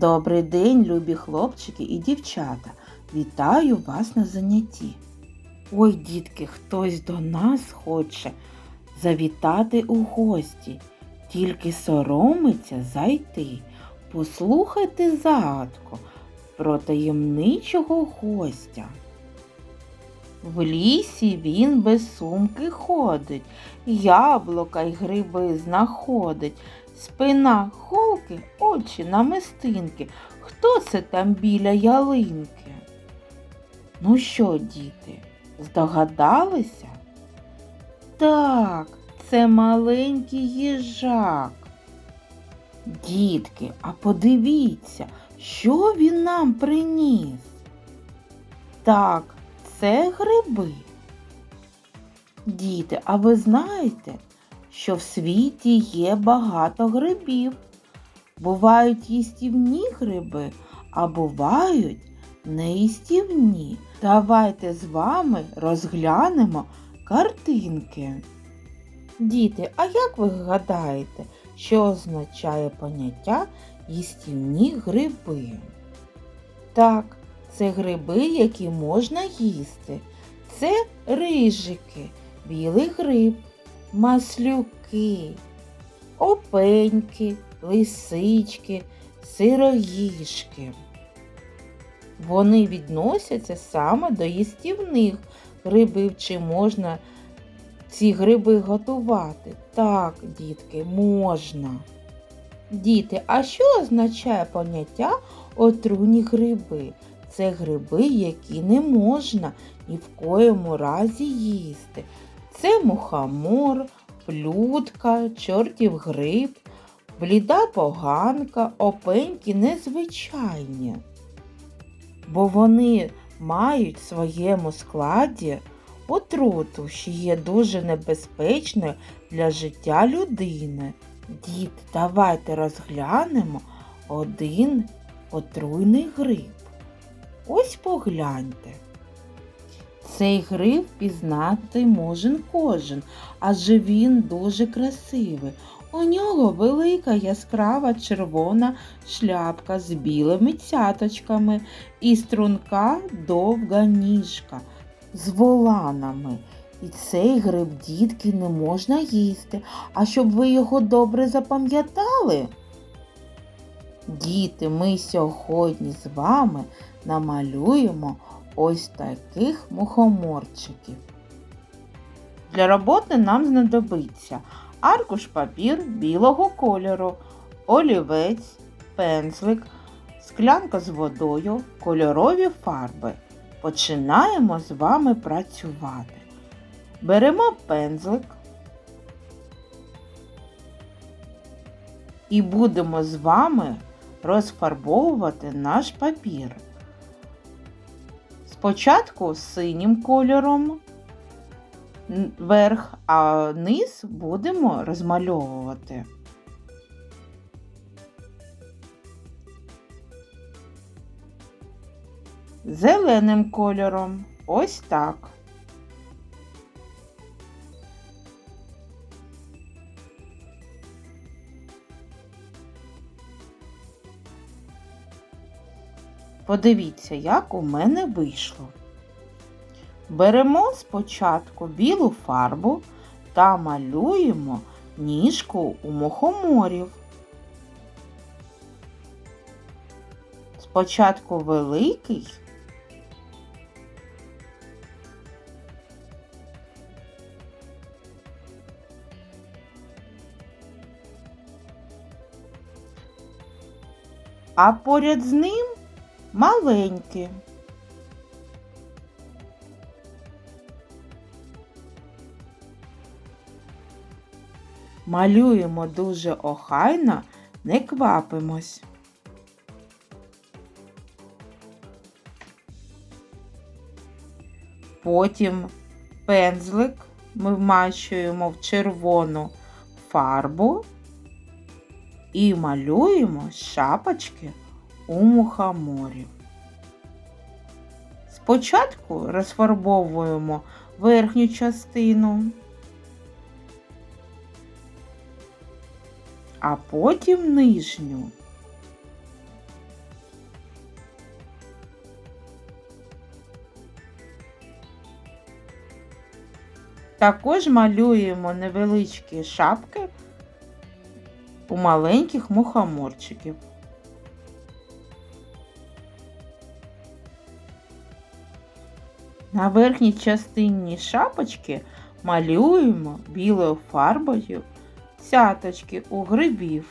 Добрий день, любі хлопчики і дівчата. Вітаю вас на занятті. Ой, дітки, хтось до нас хоче завітати у гості, тільки соромиться зайти. Послухайте загадку про таємничого гостя. В лісі він без сумки ходить, яблука й гриби знаходить. Спина холки, очі намистинки. Хто це там біля ялинки? Ну що, діти, здогадалися? Так, це маленький їжак. Дітки, а подивіться, що він нам приніс? Так, це гриби. Діти, а ви знаєте, що в світі є багато грибів? Бувають їстівні гриби, а бувають неїстівні. Давайте з вами розглянемо картинки. Діти, а як ви гадаєте, що означає поняття їстівні гриби? Так, це гриби, які можна їсти. Це рижики, білий гриб, маслюки, опеньки, лисички, сироїшки. Вони відносяться саме до їстівних грибів, чи можна ці гриби готувати? Так, дітки, можна. Діти, а що означає поняття отруйні гриби? Це гриби, які не можна ні в коєму разі їсти. Це мухомор, плютка, чортів гриб, бліда поганка, опеньки незвичайні. Бо вони мають в своєму складі отруту, що є дуже небезпечною для життя людини. Діти, давайте розглянемо один отруйний гриб. Ось погляньте. Цей гриб пізнати може кожен, адже він дуже красивий. У нього велика яскрава червона шляпка з білими цяточками і струнка довга ніжка з воланами. І цей гриб дітки не можна їсти. А щоб ви його добре запам'ятали, діти, ми сьогодні з вами намалюємо ось таких мухоморчиків. Для роботи нам знадобиться аркуш папір білого кольору, олівець, пензлик, склянка з водою, кольорові фарби. Починаємо з вами працювати. Беремо пензлик і будемо з вами розфарбовувати наш папір. Спочатку синім кольором верх, а низ будемо розмальовувати. Зеленим кольором. Ось так. Подивіться, як у мене вийшло. Беремо спочатку білу фарбу та малюємо ніжку у мухоморів. Спочатку великий, а поряд з ним маленькі. Малюємо дуже охайно, не квапимось. Потім пензлик ми вмащуємо в червону фарбу і малюємо шапочки у мухоморі. Спочатку розфарбовуємо верхню частину, а потім нижню. Також малюємо невеличкі шапки у маленьких мухоморчиків. На верхній частині шапочки малюємо білою фарбою цяточки у грибів.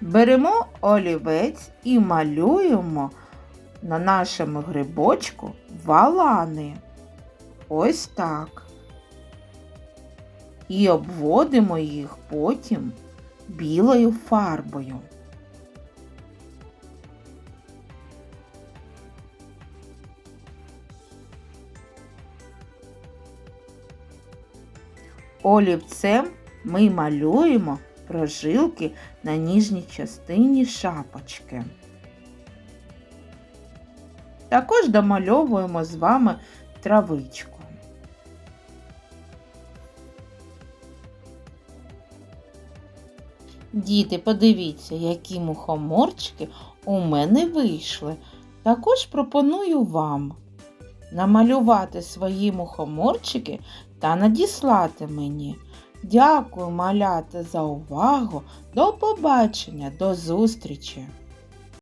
Беремо олівець і малюємо на нашому грибочку валани. Ось так. І обводимо їх потім білою фарбою. Олівцем ми малюємо прожилки на ніжній частині шапочки. Також домальовуємо з вами травичку. Діти, подивіться, які мухоморчики у мене вийшли. Також пропоную вам намалювати свої мухоморчики та надіслати мені. Дякую, малята, за увагу. До побачення, до зустрічі!